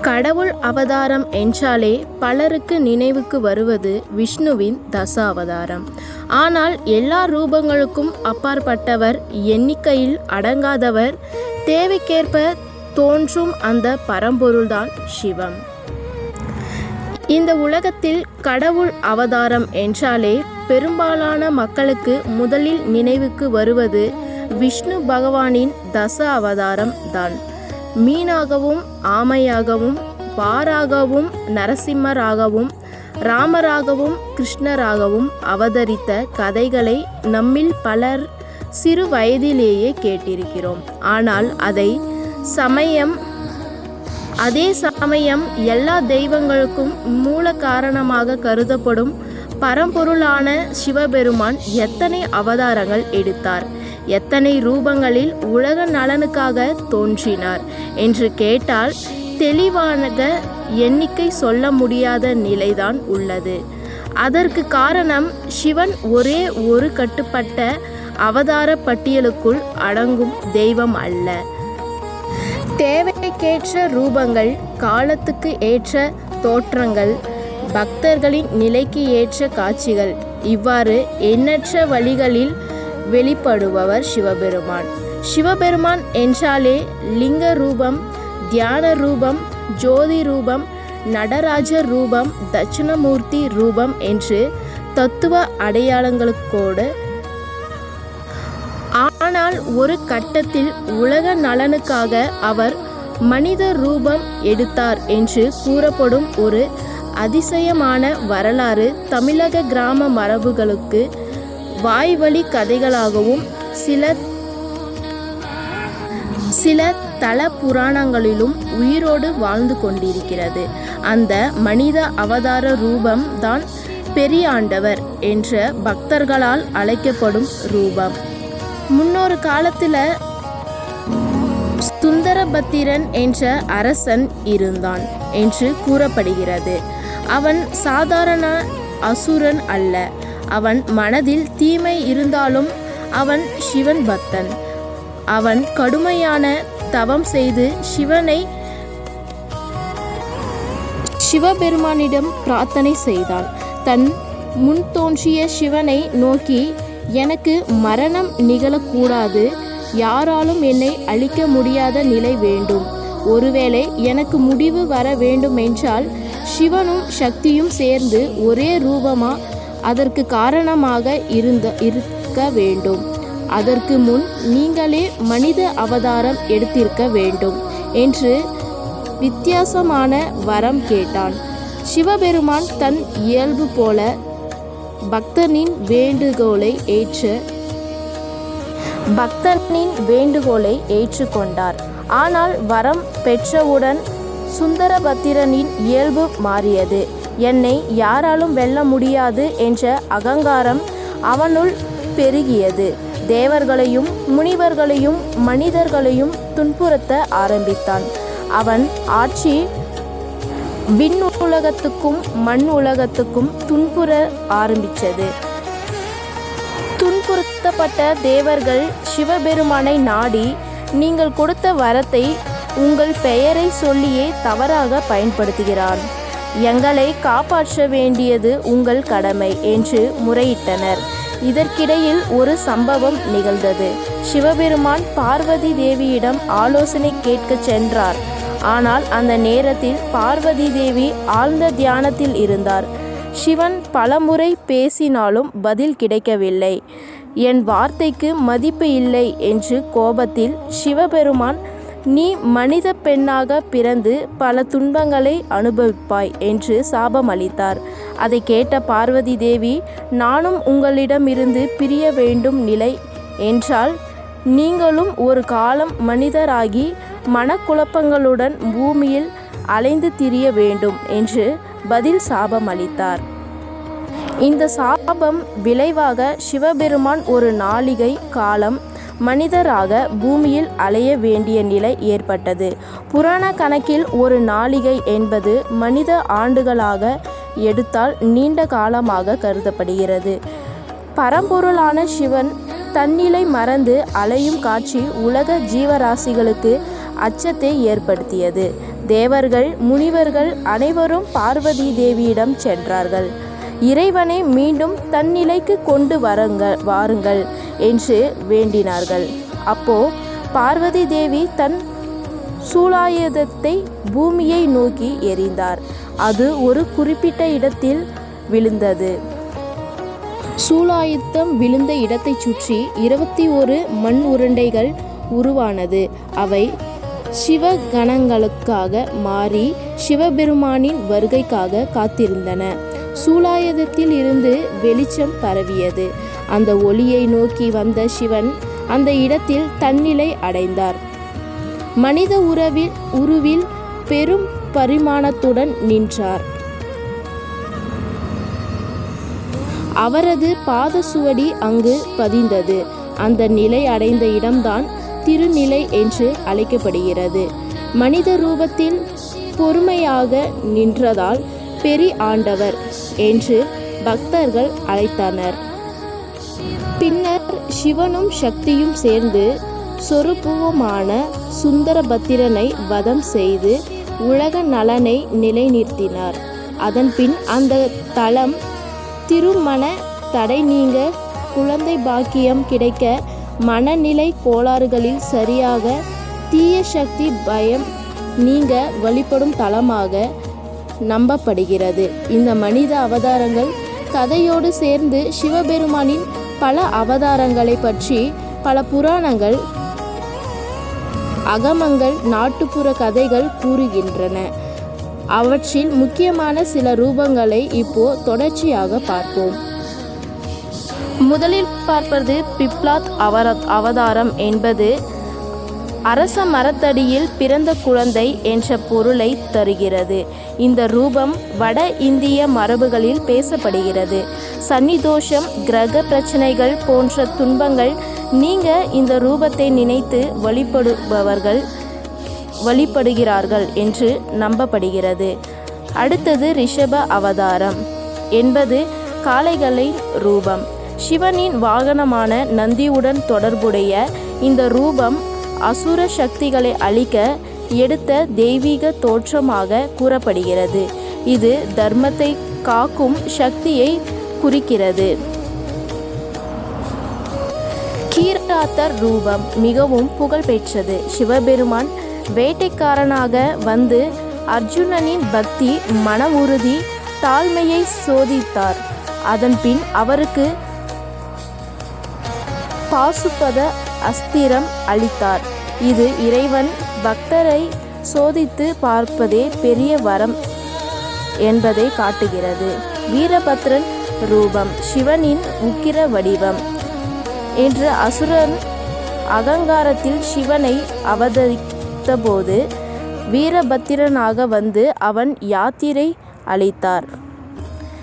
கடவுள் அவதாரம் என்றாலே பலருக்கு நினைவுக்கு வருவது விஷ்ணுவின் தச அவதாரம் ஆனால் எல்லா ரூபங்களுக்கும் அப்பாற்பட்டவர் எண்ணிக்கையில் அடங்காதவர் தேவைக்கேற்ப தோன்றும் அந்த பரம்பொருள்தான் சிவம். இந்த உலகத்தில் கடவுள் அவதாரம் என்றாலே பெரும்பாலான மக்களுக்கு முதலில் நினைவுக்கு வருவது விஷ்ணு பகவானின் தச அவதாரம் தான். மீனாகவும் ஆமையாகவும் பாராகவும் நரசிம்மராகவும் ராமராகவும் கிருஷ்ணராகவும் அவதரித்த கதைகளை நம்மில் பலர் சிறு வயதிலேயே கேட்டிருக்கிறோம். ஆனால் அதை சமயம் அதே சமயம் எல்லா தெய்வங்களுக்கும் மூல காரணமாக கருதப்படும் பரம்பொருளான சிவபெருமான் எத்தனை அவதாரங்கள் எடுத்தார்? எத்தனை ரூபங்களில் உலக நலனுக்காக தோன்றினார் என்று கேட்டால் தெளிவான எண்ணிக்கை சொல்ல முடியாத நிலைதான் உள்ளது. அதற்கு காரணம் சிவன் ஒரே ஒரு கட்டுப்பட்ட அவதார பட்டியலுக்குள் அடங்கும் தெய்வம் அல்ல. தேவைக்கேற்ற ரூபங்கள் காலத்துக்கு ஏற்ற தோற்றங்கள் பக்தர்களின் நிலைக்கு ஏற்ற காட்சிகள் இவ்வாறு எண்ணற்ற வழிகளில் வெளிப்படுபவர் சிவபெருமான். சிவபெருமான் என்றாலே லிங்க ரூபம் தியான ரூபம் ஜோதி ரூபம் நடராஜ ரூபம் தட்சிணமூர்த்தி ரூபம் என்று தத்துவ அடையாளங்களுக்கோடு ஆனால் ஒரு கட்டத்தில் உலக நலனுக்காக அவர் மனித ரூபம் எடுத்தார் என்று கூறப்படும் ஒரு அதிசயமான வரலாறு தமிழக கிராம மரபுகளுக்கு வாய்வழி கதைகளாகவும் சில சில தல புராணங்களிலும் உயிரோடு வாழ்ந்து கொண்டிருக்கிறது. அந்த மனித அவதார ரூபம் தான் பெரியாண்டவர் என்ற பக்தர்களால் அழைக்கப்படும் ரூபம். முன்னொரு காலத்தில் சுந்தரபத்திரன் என்ற அரசன் இருந்தான் என்று கூறப்படுகிறது. அவன் சாதாரண அசுரன் அல்ல. அவன் மனதில் தீமை இருந்தாலும் அவன் சிவன் பக்தன். அவன் கடுமையான தவம் செய்து சிவனை சிவபெருமானிடம் பிரார்த்தனை செய்தான் தன் முன் தோன்றிய சிவனை நோக்கி எனக்கு மரணம் நிகழக்கூடாது. யாராலும் என்னை அழிக்க முடியாத நிலை வேண்டும். ஒருவேளை எனக்கு முடிவு வர வேண்டுமென்றால் சிவனும் சக்தியும் சேர்ந்து ஒரே ரூபமா அதற்கு காரணமாக இருந்த இருக்க வேண்டும். அதற்கு முன் நீங்களே மனித அவதாரம் எடுத்திருக்க வேண்டும் என்று வித்தியாசமான வரம் கேட்டான். சிவபெருமான் தன் இயல்பு போல பக்தனின் வேண்டுகோளை ஏற்று பக்தனின் வேண்டுகோளை ஏற்றுக்கொண்டார். ஆனால் வரம் பெற்றவுடன் சுந்தரபத்திரனின் இயல்பு மாறியது. என்னை யாராலும் வெல்ல முடியாது என்ற அகங்காரம் அவனுள் பெருகியது. தேவர்களையும் முனிவர்களையும் மனிதர்களையும் துன்புறுத்த ஆரம்பித்தான். அவன் ஆட்சி விண் உலகத்துக்கும் மண் உலகத்துக்கும் துன்புற ஆரம்பித்தது. துன்புறுத்தப்பட்ட தேவர்கள் சிவபெருமானை நாடி நீங்கள் கொடுத்த வரத்தை உங்கள் பெயரை சொல்லியே தவறாக பயன்படுத்துகிறான் எங்களை காப்பாற்ற வேண்டியது உங்கள் கடமை என்று முறையிட்டனர். இதற்கிடையில் ஒரு சம்பவம் நிகழ்ந்தது. சிவபெருமான் பார்வதி தேவியிடம் ஆலோசனை கேட்கச் சென்றார். ஆனால் அந்த நேரத்தில் பார்வதி தேவி ஆழ்ந்த தியானத்தில் இருந்தார். சிவன் பலமுறை பேசினாலும் பதில் கிடைக்கவில்லை. என் வார்த்தைக்கு மதிப்பு இல்லை என்று கோபத்தில் சிவபெருமான் நீ மனித பெண்ணாக பிறந்து பல துன்பங்களை அனுபவிப்பாய் என்று சாபம் அளித்தார் அதை கேட்ட பார்வதி தேவி நானும் உங்களிடமிருந்து பிரிய வேண்டும் நிலை என்றால் நீங்களும் ஒரு காலம் மனிதராகி மனக்குழப்பங்களுடன் பூமியில் அலைந்து திரிய வேண்டும் என்று பதில் சாபம் அளித்தார் இந்த சாபம் விளைவாக சிவபெருமான் ஒரு நாளிகை காலம் மனிதராக பூமியில் அலைய வேண்டிய நிலை ஏற்பட்டது. புராண கணக்கில் ஒரு நாளிகை என்பது மனித ஆண்டுகளாக எடுத்தால் நீண்ட காலமாக கருதப்படுகிறது. பரம்பொருளான சிவன் தன்னிலை மறந்து அலையும் காட்சி உலக ஜீவராசிகளுக்கு அச்சத்தை ஏற்படுத்தியது. தேவர்கள் முனிவர்கள் அனைவரும் பார்வதி தேவியிடம் சென்றார்கள். இறைவனை மீண்டும் தன்னிலைக்கு கொண்டு வரங்க வாருங்கள் என்று வேண்டினார்கள். அப்போ பார்வதி தேவி தன் சூலாயுதத்தை பூமியை நோக்கி எறிந்தார். அது ஒரு குறிப்பிட்ட இடத்தில் விழுந்தது. சூலாயுத்தம் விழுந்த இடத்தைச் சுற்றி இருபத்தி ஒரு மண் உருண்டைகள் உருவானது. அவை சிவகணங்களுக்காக மாறி சிவபெருமானின் வருகைக்காக காத்திருந்தன. சூலாயுதத்தில் இருந்து வெளிச்சம் பரவியது. அந்த ஒளியை நோக்கி வந்த சிவன் அந்த இடத்தில் தன்னிலை அடைந்தார். மனித உறவில் உருவில் பெரும் பரிமாணத்துடன் நின்றார். அவரது பாத சுவடி அங்கு பதிந்தது. அந்த நிலை அடைந்த இடம்தான் திருநிலை என்று அழைக்கப்படுகிறது. மனித ரூபத்தில் பொறுமையாக நின்றதால் பெரி ஆண்டவர் என்று பக்தர்கள் அழைத்தனர். பின்னர் சிவனும் சக்தியும் சேர்ந்து சொருபுவமான சுந்தரபத்திரனை வதம் செய்து உலக நலனை நிலைநிறுத்தினார். அதன்பின் அந்த தலம் திருமண தடை நீங்க குழந்தை பாக்கியம் கிடைக்க மனநிலை கோளாறுகளில் சரியாக தீய சக்தி பயம் நீங்க வழிபடும் தலமாக நம்பப்படுகிறது. இந்த மனித அவதாரங்கள் கதையோடு சேர்ந்து சிவபெருமானின் பல அவதாரங்களை பற்றி பல புராணங்கள் அகமங்கள் நாட்டுப்புற கதைகள் கூறுகின்றன. அவற்றில் முக்கியமான சில ரூபங்களை இப்போ தொடர்ச்சியாக பார்ப்போம். முதலில் பார்ப்பது பிப்லாத் அவர அவதாரம் என்பது அரச மரத்தடியில் பிறந்த குழந்தை என்ற பொருளை தருகிறது. இந்த ரூபம் வட இந்திய மரபுகளில் பேசப்படுகிறது. சன்னிதோஷம் கிரக பிரச்சனைகள் போன்ற துன்பங்கள் நீங்க இந்த ரூபத்தை நினைத்து வழிபடுபவர்கள் வழிபடுகிறார்கள் என்று நம்பப்படுகிறது. அடுத்தது ரிஷப அவதாரம் என்பது காளைகளின் ரூபம். சிவனின் வாகனமான நந்தியுடன் தொடர்புடைய இந்த ரூபம் அசுர சக்திகளை அழிக்க எடுத்த தெய்வீக தோற்றமாக கூறப்படுகிறது. இது தர்மத்தை காக்கும் சக்தியை குறிக்கிறது. கீராத்தர் ரூபம் மிகவும் புகழ்பெற்றது. சிவபெருமான் வேட்டைக்காரனாக வந்து அர்ஜுனனின் பக்தி மன உறுதி தாழ்மையை சோதித்தார். அதன்பின் அவருக்கு பாசுபத அஸ்திரம் அளித்தார். இது இறைவன் பக்தரை சோதித்து பார்ப்பதே பெரிய வரம் என்பதை காட்டுகிறது. வீரபத்ரன் ரூபம் சிவனின் உக்கிர வடிவம் என்று அசுரன் அகங்காரத்தில் சிவனை அவதரித்தபோது வீரபத்திரனாக வந்து அவன் யாத்திரை அளித்தார்.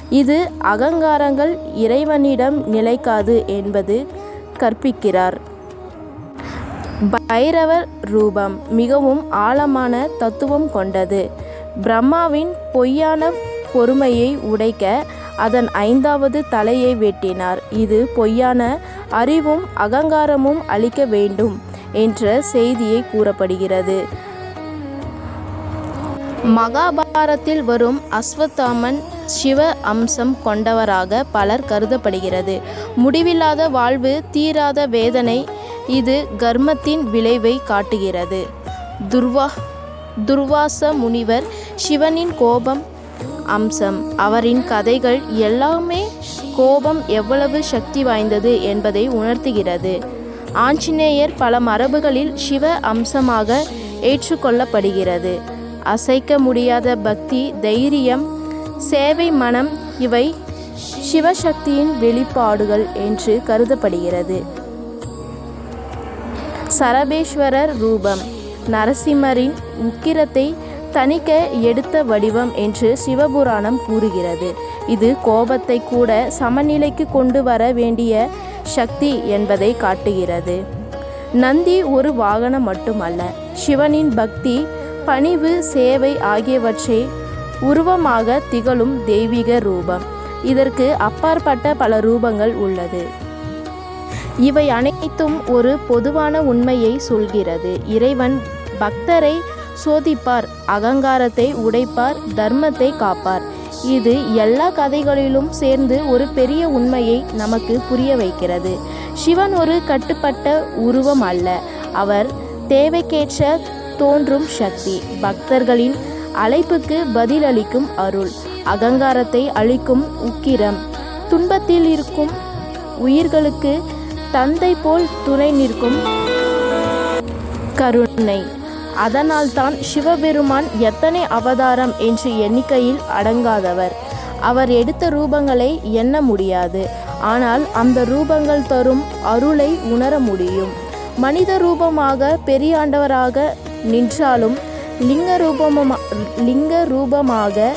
இது அகங்காரங்கள் இறைவனிடம் நிலைக்காது என்பது கற்பிக்கிறார். பைரவர் ரூபம் மிகவும் ஆழமான தத்துவம் கொண்டது. பிரம்மாவின் பொய்யான பொறுமையை உடைக்க அதன் ஐந்தாவது தலையை வெட்டினார். இது பொய்யான அறிவும் அகங்காரமும் அளிக்க வேண்டும் என்ற செய்தியை கூறப்படுகிறது. மகாபாரத்தில் வரும் அஸ்வத்தாமன் சிவ அம்சம் கொண்டவராக பலர் கருதப்படுகிறது. முடிவில்லாத வாழ்வு தீராத வேதனை இது கர்மத்தின் விளைவை காட்டுகிறது. துர்வா துர்வாச முனிவர் சிவனின் கோபம் அம்சம். அவரின் கதைகள் எல்லாமே கோபம் எவ்வளவு சக்தி வாய்ந்தது என்பதை உணர்த்துகிறது. ஆஞ்சநேயர் பல மரபுகளில் சிவ அம்சமாக ஏற்றுக்கொள்ளப்படுகிறது. அசைக்க முடியாத பக்தி தைரியம் சேவை மனம் இவை சிவசக்தியின் வெளிப்பாடுகள் என்று கருதப்படுகிறது. சரபேஸ்வரர் ரூபம். நரசிம்மரின் உக்கிரத்தை தணிக்க எடுத்த வடிவம் என்று சிவபுராணம் கூறுகிறது. இது கோபத்தை கூட சமநிலைக்கு கொண்டு வர வேண்டிய சக்தி என்பதை காட்டுகிறது. நந்தி ஒரு வாகனம் மட்டுமல்ல சிவனின் பக்தி பணிவு சேவை ஆகியவற்றை உருவமாக திகழும் தெய்வீக ரூபம். இதற்கு அப்பாற்பட்ட பல ரூபங்கள் உள்ளது. இவை அனைத்தும் ஒரு பொதுவான உண்மையை சொல்கிறது. இறைவன் பக்தரை சோதிப்பார் அகங்காரத்தை உடைப்பார் தர்மத்தை காப்பார். இது எல்லா கதைகளிலும் சேர்ந்து ஒரு பெரிய உண்மையை நமக்கு புரிய வைக்கிறது. சிவன் ஒரு கட்டுப்பட்ட உருவம் அல்ல. அவர் தேவைக்கேற்ற தோன்றும் சக்தி பக்தர்களின் அழைப்புக்கு பதிலளிக்கும் அருள் அகங்காரத்தை அளிக்கும் உக்கிரம் துன்பத்தில் இருக்கும் உயிர்களுக்கு தந்தை போல் துணை நிற்கும் கருணை. அதனால்தான் சிவபெருமான் எத்தனை அவதாரம் என்று எண்ணிக்கையில் அடங்காதவர். அவர் எடுத்த ரூபங்களை எண்ண முடியாது. ஆனால் அந்த ரூபங்கள் தரும் அருளை உணர முடியும். மனித ரூபமாக பெரியாண்டவராக நின்றாலும் லிங்க ரூபமா லிங்க ரூபமாக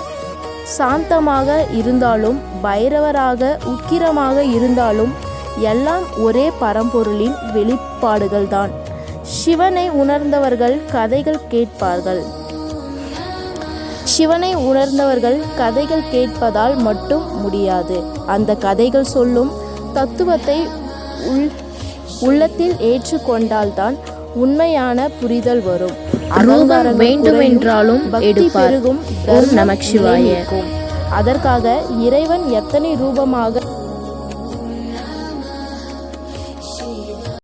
சாந்தமாக இருந்தாலும் பைரவராக உக்கிரமாக இருந்தாலும் எல்லாம் ஒரே பரம்பொருளின் வெளிப்பாடுகள்தான் சிவனை உணர்ந்தவர்கள் கதைகள் கேட்பார்கள் சிவனை உணர்ந்தவர்கள் கதைகள் கேட்பதால் மட்டும் முடியாது அந்த கதைகள் சொல்லும் தத்துவத்தை உள் உள்ளத்தில் ஏற்றுக்கொண்டால்தான் உண்மையான புரிதல் வரும் அகங்காரங்கள் வேண்டுமென்றாலும். பெருகும். நிலைநிற்கும். அதற்காக இறைவன் எத்தனை ரூபமாக